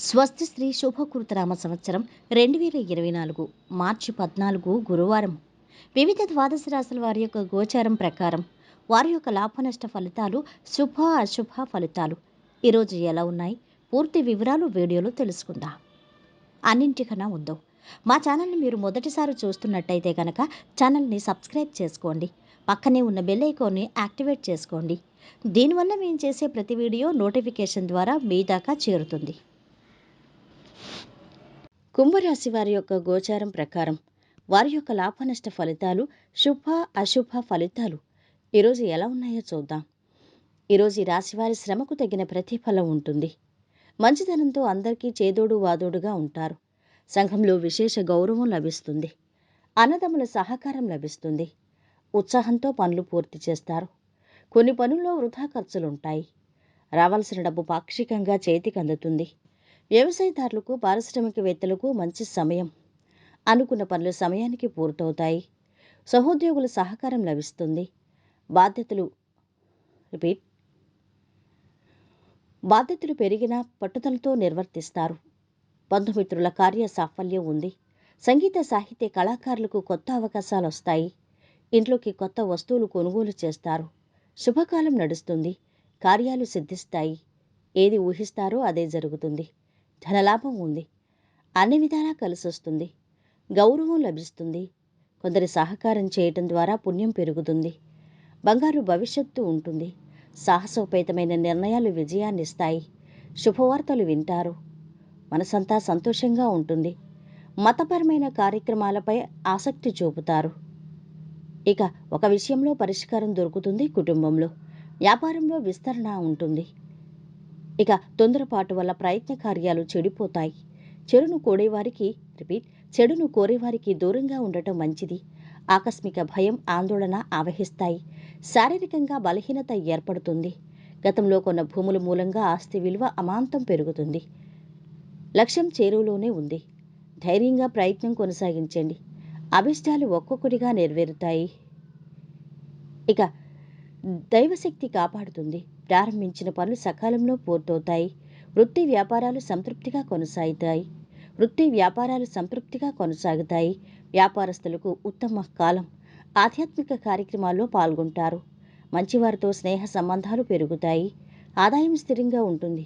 స్వస్తి శ్రీ శుభకృతరామ సంవత్సరం రెండు వేల ఇరవై నాలుగు మార్చి పద్నాలుగు గురువారం. వివిధ ద్వాదశ రాశుల వారి యొక్క గోచారం ప్రకారం వారి యొక్క లాభనష్ట ఫలితాలు శుభ అశుభ ఫలితాలు. ఈరోజు ఎలా ఉన్నాయి? పూర్తి వివరాలు వీడియోలో తెలుసుకుందాం. అన్నింటికన్నా ఉందో మా ఛానల్ని మీరు మొదటిసారి చూస్తున్నట్టయితే కనుక ఛానల్ని సబ్స్క్రైబ్ చేసుకోండి. పక్కనే ఉన్న బెల్ ఐకాన్ని యాక్టివేట్ చేసుకోండి. దీనివల్ల మేము చేసే ప్రతి వీడియో నోటిఫికేషన్ ద్వారా మీ దాకా చేరుతుంది. కుంభరాశి వారి యొక్క గోచారం ప్రకారం వారి యొక్క లాభనష్ట ఫలితాలు శుభ అశుభ ఫలితాలు ఈరోజు ఎలా ఉన్నాయో చూద్దాం. ఈరోజు ఈ రాశివారి శ్రమకు తగిన ప్రతిఫలం ఉంటుంది. మంచితనంతో అందరికీ చేదోడు వాదోడుగా ఉంటారు. సంఘంలో విశేష గౌరవం లభిస్తుంది. అన్నదమ్ముల సహకారం లభిస్తుంది. ఉత్సాహంతో పనులు పూర్తి చేస్తారు. కొన్ని పనుల్లో వృధా ఖర్చులుంటాయి. రావాల్సిన డబ్బు పాక్షికంగా చేతికి అందుతుంది. వ్యవసాయదారులకు పారిశ్రామికవేత్తలకు మంచి సమయం. అనుకున్న పనులు సమయానికి పూర్తవుతాయి. సహోద్యోగుల సహకారం లభిస్తుంది. బాధ్యతలు రిపీట్. బాధ్యతలు పెరిగిన పట్టుదలతో నిర్వర్తిస్తారు. బంధుమిత్రుల కార్య సాఫల్యం ఉంది. సంగీత సాహిత్య కళాకారులకు కొత్త అవకాశాలు వస్తాయి. ఇంట్లోకి కొత్త వస్తువులు కొనుగోలు చేస్తారు. శుభకాలం నడుస్తుంది. కార్యాలు సిద్ధిస్తాయి. ఏది ఊహిస్తారో అదే జరుగుతుంది. ధనలాభం ఉంది. అన్ని విధాలా కలిసొస్తుంది. గౌరవం లభిస్తుంది. కొందరి సహకారం చేయటం ద్వారా పుణ్యం పెరుగుతుంది. బంగారు భవిష్యత్తు ఉంటుంది. సాహసోపేతమైన నిర్ణయాలు విజయాన్నిస్తాయి. శుభవార్తలు వింటారు. మనసంతా సంతోషంగా ఉంటుంది. మతపరమైన కార్యక్రమాలపై ఆసక్తి చూపుతారు. ఇక ఒక విషయంలో పరిష్కారం దొరుకుతుంది కుటుంబంలో. వ్యాపారంలో విస్తరణ ఉంటుంది. ఇక తొందరపాటు వల్ల ప్రయత్న కార్యాలు చెడిపోతాయి. చెడును కోడేవారికి రిపీట్ చెడును కోరేవారికి దూరంగా ఉండటం మంచిది. ఆకస్మిక భయం ఆందోళన ఆవహిస్తాయి. శారీరకంగా బలహీనత ఏర్పడుతుంది. గతంలో కొన్న భూముల మూలంగా ఆస్తి విలువ అమాంతం పెరుగుతుంది. లక్ష్యం చేరువలోనే ఉంది. ధైర్యంగా ప్రయత్నం కొనసాగించండి. అభిష్టాలు ఒక్కొక్కటిగా నెరవేరుతాయి. ఇక దైవశక్తి కాపాడుతుంది. ప్రారంభించిన పనులు సకాలంలో పూర్తవుతాయి. వృత్తి వ్యాపారాలు సంతృప్తిగా కొనసాగుతాయి. వృత్తి వ్యాపారాలు సంతృప్తిగా కొనసాగుతాయి. వ్యాపారస్తులకు ఉత్తమ కాలం. ఆధ్యాత్మిక కార్యక్రమాల్లో పాల్గొంటారు. మంచివారితో స్నేహ సంబంధాలు పెరుగుతాయి. ఆదాయం స్థిరంగా ఉంటుంది.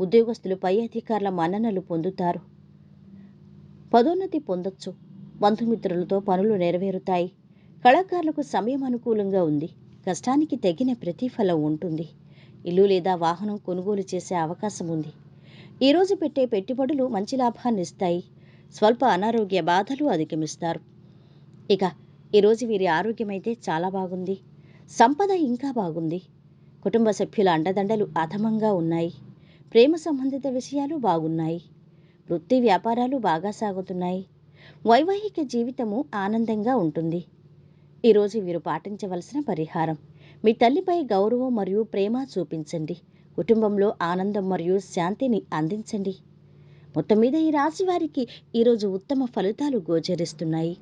ఉద్యోగస్తులు పై అధికారుల మన్ననలు పొందుతారు. పదోన్నతి పొందొచ్చు. బంధుమిత్రులతో పనులు నెరవేరుతాయి. కళాకారులకు సమయం అనుకూలంగా ఉంది. కష్టానికి తగిన ప్రతిఫలం ఉంటుంది. ఇల్లు లేదా వాహనం కొనుగోలు చేసే అవకాశం ఉంది. ఈరోజు పెట్టే పెట్టుబడులు మంచి లాభాన్ని ఇస్తాయి. స్వల్ప అనారోగ్య బాధలు అధిగమిస్తారు. ఇక ఈరోజు వీరి ఆరోగ్యం అయితే చాలా బాగుంది. సంపద ఇంకా బాగుంది. కుటుంబ సభ్యుల అండదండలు అధమంగా ఉన్నాయి. ప్రేమ సంబంధిత విషయాలు బాగున్నాయి. వృత్తి వ్యాపారాలు బాగా సాగుతున్నాయి. వైవాహిక జీవితము ఆనందంగా ఉంటుంది. ఈరోజు వీరు పాటించవలసిన పరిహారం. మీ తల్లిపై గౌరవం మరియు ప్రేమ చూపించండి. కుటుంబంలో ఆనందం మరియు శాంతిని అందించండి. మొత్తం మీద ఈ రాశి వారికి ఈరోజు ఉత్తమ ఫలితాలు గోచరిస్తున్నాయి.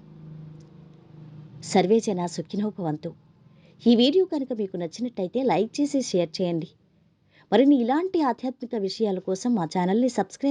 సర్వేజన సుఖినోపవంతు ఈ వీడియో కనుక మీకు నచ్చినట్టయితే లైక్ చేసి షేర్ చేయండి. మరిన్ని ఇలాంటి ఆధ్యాత్మిక విషయాల కోసం మా ఛానల్ని సబ్స్క్రైబ్